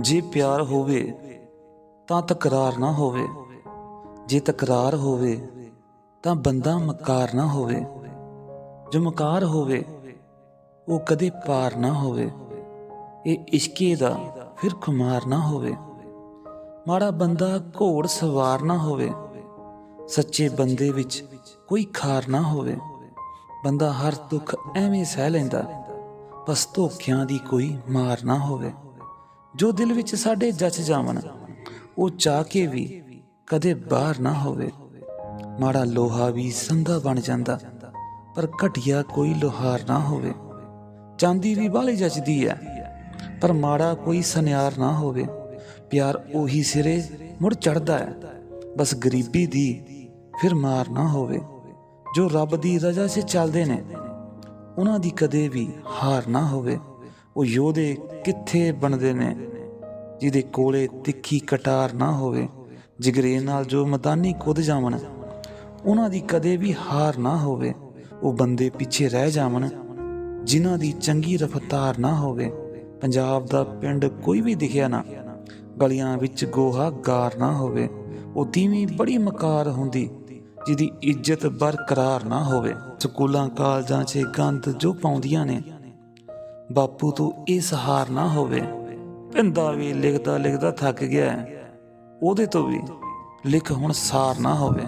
ਜੇ ਪਿਆਰ ਹੋਵੇ ਤਾਂ ਤਕਰਾਰ ਨਾ ਹੋਵੇ। ਜੇ ਤਕਰਾਰ ਹੋਵੇ ਤਾਂ ਬੰਦਾ ਮਕਾਰ ਨਾ ਹੋਵੇ। ਜੋ ਮਕਾਰ ਹੋਵੇ, ਉਹ ਕਦੇ ਪਾਰ ਨਾ ਹੋਵੇ। ਇਹ ਇਸ਼ਕੇ ਦਾ ਫਿਰ ਖੁਮਾਰ ਨਾ ਹੋਵੇ। ਮਾੜਾ ਬੰਦਾ ਘੋੜ ਸਵਾਰ ਨਾ ਹੋਵੇ। ਸੱਚੇ ਬੰਦੇ ਵਿੱਚ ਕੋਈ ਖਾਰ ਨਾ ਹੋਵੇ। ਬੰਦਾ ਹਰ ਦੁੱਖ ਐਵੇਂ ਸਹਿ ਲੈਂਦਾ, ਬਸ ਧੋਖਿਆਂ ਦੀ ਕੋਈ ਮਾਰ ਨਾ ਹੋਵੇ। ਜੋ ਦਿਲ ਵਿੱਚ ਸਾਡੇ ਜੱਚ ਜਾਵਣ, ਉਹ ਚਾਹ ਕੇ ਵੀ ਕਦੇ ਬਾਹਰ ਨਾ ਹੋਵੇ। ਮਾੜਾ ਲੋਹਾ ਵੀ ਸੰਧਾ ਬਣ ਜਾਂਦਾ, ਪਰ ਘਟਿਆ ਕੋਈ ਲੋਹਾਰ ਨਾ ਹੋਵੇ। ਚਾਂਦੀ ਵੀ ਬਾਹਲੀ ਜੱਚਦੀ ਹੈ ਪਰ ਮਾੜਾ ਕੋਈ ਸੁਨਿਆਰ ਨਾ ਹੋਵੇ। ਪਿਆਰ ਉਹੀ ਸਿਰੇ ਮੁੜ ਚੜਦਾ ਹੈ ਬਸ ਗਰੀਬੀ ਦੀ ਫਿਰ ਮਾਰ ਨਾ ਹੋਵੇ। ਜੋ ਰੱਬ ਦੀ ਰਜ਼ਾ 'ਚ ਚੱਲਦੇ ਨੇ, ਉਹਨਾਂ ਦੀ ਕਦੇ ਵੀ ਹਾਰ ਨਾ ਹੋਵੇ। ਉਹ ਯੋਧੇ ਕਿੱਥੇ ਬਣਦੇ ਨੇ? ਜਿਹਦੇ ਕੋਲੇ ਤਿੱਖੀ ਕਟਾਰ ਨਾ ਹੋਵੇ, ਜਿਗਰੇ ਨਾਲ ਜੋ ਮੈਦਾਨੀ ਕੁੱਦ ਜਾਵਣ, ਉਹਨਾਂ ਦੀ ਕਦੇ ਵੀ ਹਾਰ ਨਾ ਹੋਵੇ, ਉਹ ਬੰਦੇ ਪਿੱਛੇ ਰਹਿ ਜਾਵਣ, ਜਿਨ੍ਹਾਂ ਦੀ ਚੰਗੀ ਰਫ਼ਤਾਰ ਨਾ ਹੋਵੇ, ਪੰਜਾਬ ਦਾ ਪਿੰਡ ਕੋਈ ਵੀ ਦਿਖਿਆ ਨਾ, ਗਲੀਆਂ ਵਿੱਚ ਗੋਹਾ ਗਾਰ ਨਾ ਹੋਵੇ, ਉਹ ਤੀਵੀਂ ਬੜੀ ਮਕਾਰ ਹੁੰਦੀ, ਜਿਹਦੀ ਇੱਜ਼ਤ ਬਰਕਰਾਰ ਨਾ ਹੋਵੇ। ਸਕੂਲਾਂ, ਕਾਲਜਾਂ 'ਚ ਗੰਦ ਜੋ ਪਾਉਂਦੀਆਂ ਨੇ ਬਾਪੂ ਤੋਂ ਇਹ ਸਹਾਰ ਨਾ ਹੋਵੇ। ਪਿੰਦਾ ਵੀ ਲਿਖਦਾ ਲਿਖਦਾ ਥੱਕ ਗਿਆ। ਉਹਦੇ ਤੋਂ ਵੀ ਲਿਖ ਹੁਣ ਸਾਰ ਨਾ ਹੋਵੇ।